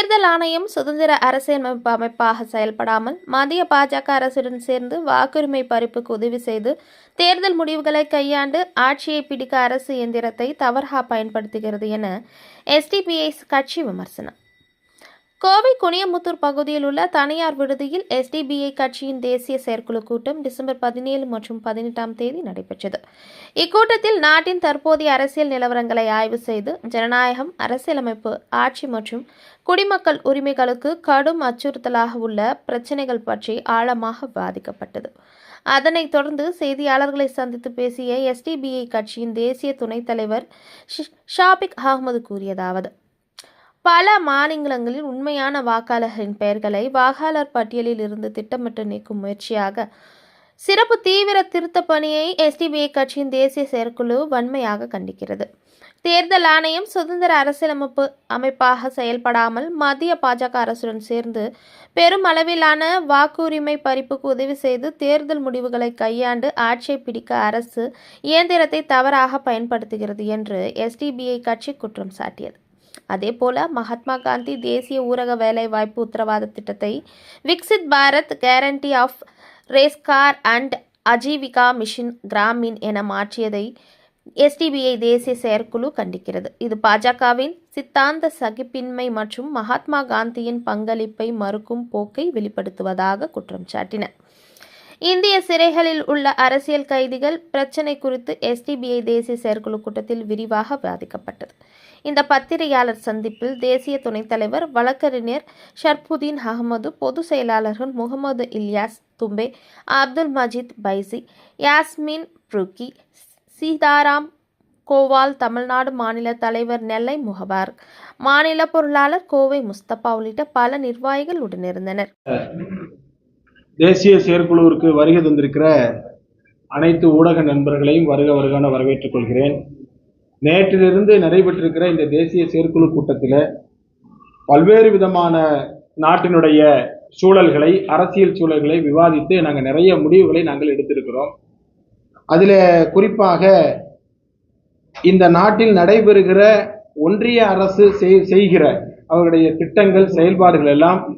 தேர்தல் ஆணையம் சுதந்திர அரசியலமைப்பு அமைப்பாக செயல்படாமல் மத்திய பாஜக அரசுடன் சேர்ந்து வாக்குரிமை பறிப்புக்கு உதவி செய்து தேர்தல் முடிவுகளை கையாண்டு ஆட்சியை பிடிக்க அரசு இயந்திரத்தை தவறாக பயன்படுத்துகிறது என எஸ்டிபிஐ கட்சி விமர்சனம். கோவை குனியமுத்தூர் பகுதியில் உள்ள தனியார் விடுதியில் எஸ்டிபிஐ கட்சியின் தேசிய செயற்குழு கூட்டம் டிசம்பர் பதினேழு மற்றும் பதினெட்டாம் தேதி நடைபெற்றது. இக்கூட்டத்தில் நாட்டின் தற்போதைய அரசியல் நிலவரங்களை ஆய்வு செய்து ஜனநாயகம் அரசியலமைப்பு ஆட்சி மற்றும் குடிமக்கள் உரிமைகளுக்கு கடும் அச்சுறுத்தலாக உள்ள பிரச்சினைகள் பற்றி ஆழமாக பாதிக்கப்பட்டது அதனைத் தொடர்ந்து செய்தியாளர்களை சந்தித்து பேசிய எஸ்டிபிஐ கட்சியின் தேசிய துணைத் தலைவர் ஷி- ஷாபிக் அகமது கூறியதாவது பல மாநிலங்களில் உண்மையான வாக்காளர்களின் பெயர்களை வாக்காளர் பட்டியலில் இருந்து திட்டமிட்டு நீக்கும் முயற்சியாக சிறப்பு தீவிர திருத்த பணியை எஸ்டிபிஐ கட்சியின் தேசிய செயற்குழு வன்மையாக கண்டிக்கிறது. தேர்தல் ஆணையம் சுதந்திர அரசியலமைப்பு அமைப்பாக செயல்படாமல் மத்திய பாஜக அரசுடன் சேர்ந்து பெரும் அளவிலான வாக்குரிமை பறிப்புக்கு உதவி செய்து தேர்தல் முடிவுகளை கையாண்டு ஆட்சியை பிடிக்க அரசு இயந்திரத்தை தவறாக பயன்படுத்துகிறது என்று எஸ்டிபிஐ கட்சி குற்றம் சாட்டியது. அதேபோல மகாத்மா காந்தி தேசிய ஊரக வேலைவாய்ப்பு உத்தரவாத திட்டத்தை Viksit Bharat guarantee of Rozgar and Ajeevika mission Gramin என மாற்றியதை எஸ்டிபிஐ தேசிய செயற்குழு கண்டிக்கிறது. இது பாஜகவின் சித்தாந்த சகிப்பின்மை மற்றும் மகாத்மா காந்தியின் பங்களிப்பை மறுக்கும் போக்கை வெளிப்படுத்துவதாக குற்றம் சாட்டின. இந்திய சிறைகளில் உள்ள அரசியல் கைதிகள் பிரச்சினை குறித்து எஸ்டிபிஐ தேசிய செயற்குழு கூட்டத்தில் விரிவாக விவாதிக்கப்பட்டது. இந்த பத்திரிகையாளர் சந்திப்பில் தேசிய துணைத் தலைவர் வழக்கறிஞர் ஷர்புதீன் அகமது பொதுச் செயலாளர்கள் முகமது இல்யாஸ் தும்பே அப்துல் மஜீத் பைசி யாஸ்மின் ப்ருக்கி சீதாராம் கோவால் தமிழ்நாடு மாநில தலைவர் நெல்லை முகபார் மாநில பொருளாளர் கோவை முஸ்தபா உள்ளிட்ட பல நிர்வாகிகள் உடனிருந்தனர். தேசிய செயற்குழுவிற்கு வருகை தந்திருக்கிற அனைத்து ஊடக நண்பர்களையும் வருக வருகான வரவேற்றுக் கொள்கிறேன். நேற்றிலிருந்து நடைபெற்றிருக்கிற இந்த தேசிய செயற்குழு கூட்டத்தில் பல்வேறு விதமான நாட்டினுடைய சூழல்களை அரசியல் சூழல்களை விவாதித்து நாங்கள் நிறைய முடிவுகளை நாங்கள் எடுத்திருக்கிறோம். அதில் குறிப்பாக இந்த நாட்டில் நடைபெறுகிற ஒன்றிய அரசு செய்- செய்கிற அவருடைய திட்டங்கள் செயல்பாடுகள் எல்லாம்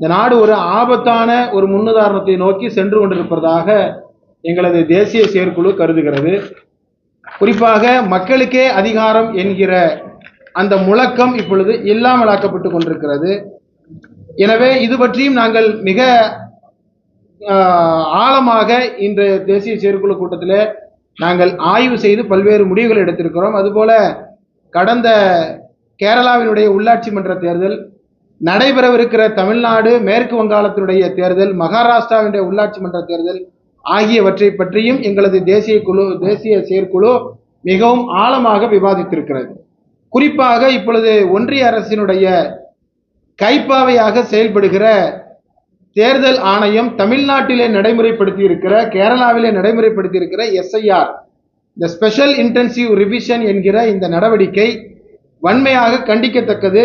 இந்த நாடு ஒரு ஆபத்தான ஒரு முன்னுதாரணத்தை நோக்கி சென்று கொண்டிருப்பதாக எங்களது தேசிய செயற்குழு கருதுகிறது. குறிப்பாக மக்களுக்கே அதிகாரம் என்கிற அந்த முழக்கம் இப்பொழுது இல்லாமலாக்கப்பட்டு கொண்டிருக்கிறது. எனவே இது பற்றியும் நாங்கள் மிக ஆழமாக இன்று தேசிய செயற்குழு கூட்டத்தில் நாங்கள் ஆய்வு செய்து பல்வேறு முடிவுகள் எடுத்திருக்கிறோம். அதுபோல கடந்த கேரளாவினுடைய உள்ளாட்சி மன்ற தேர்தல் நடைபெறவிருக்கிற தமிழ்நாடு மேற்கு வங்காளத்தினுடைய தேர்தல் மகாராஷ்டிராவினுடைய உள்ளாட்சி மன்ற தேர்தல் ஆகியவற்றை பற்றியும் எங்களது தேசிய குழு தேசிய செயற்குழு மிகவும் ஆழமாக விவாதித்திருக்கிறது. குறிப்பாக இப்பொழுது ஒன்றிய அரசினுடைய கைப்பாவையாக செயல்படுகிற தேர்தல் ஆணையம் தமிழ்நாட்டிலே நடைமுறைப்படுத்தி இருக்கிற கேரளாவிலே நடைமுறைப்படுத்தி இருக்கிற எஸ்ஐஆர் இந்த ஸ்பெஷல் இன்டென்சிவ் ரிவிஷன் என்கிற இந்த நடவடிக்கை வன்மையாக கண்டிக்கத்தக்கது.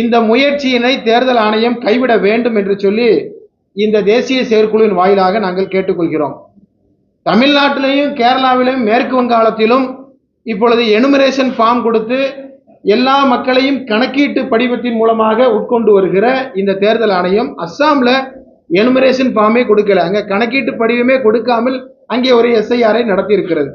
இந்த முயற்சியினை தேர்தல் ஆணையம் கைவிட வேண்டும் என்று சொல்லி இந்த தேசிய செயற்குழுவின் வாயிலாக நாங்கள் கேட்டுக்கொள்கிறோம். தமிழ்நாட்டிலையும் கேரளாவிலையும் மேற்கு வங்காளத்திலும் இப்பொழுது எனுமரேஷன் ஃபார்ம் கொடுத்து எல்லா மக்களையும் கணக்கீட்டு படிவத்தின் மூலமாக உட்கொண்டு வருகிற இந்த தேர்தல் ஆணையம் அஸ்ஸாமில் எனுமரேஷன் ஃபார்மே கொடுக்கல. அங்கே கணக்கீட்டு படிவமே கொடுக்காமல் அங்கே ஒரு எஸ்ஐஆரை நடத்தியிருக்கிறது.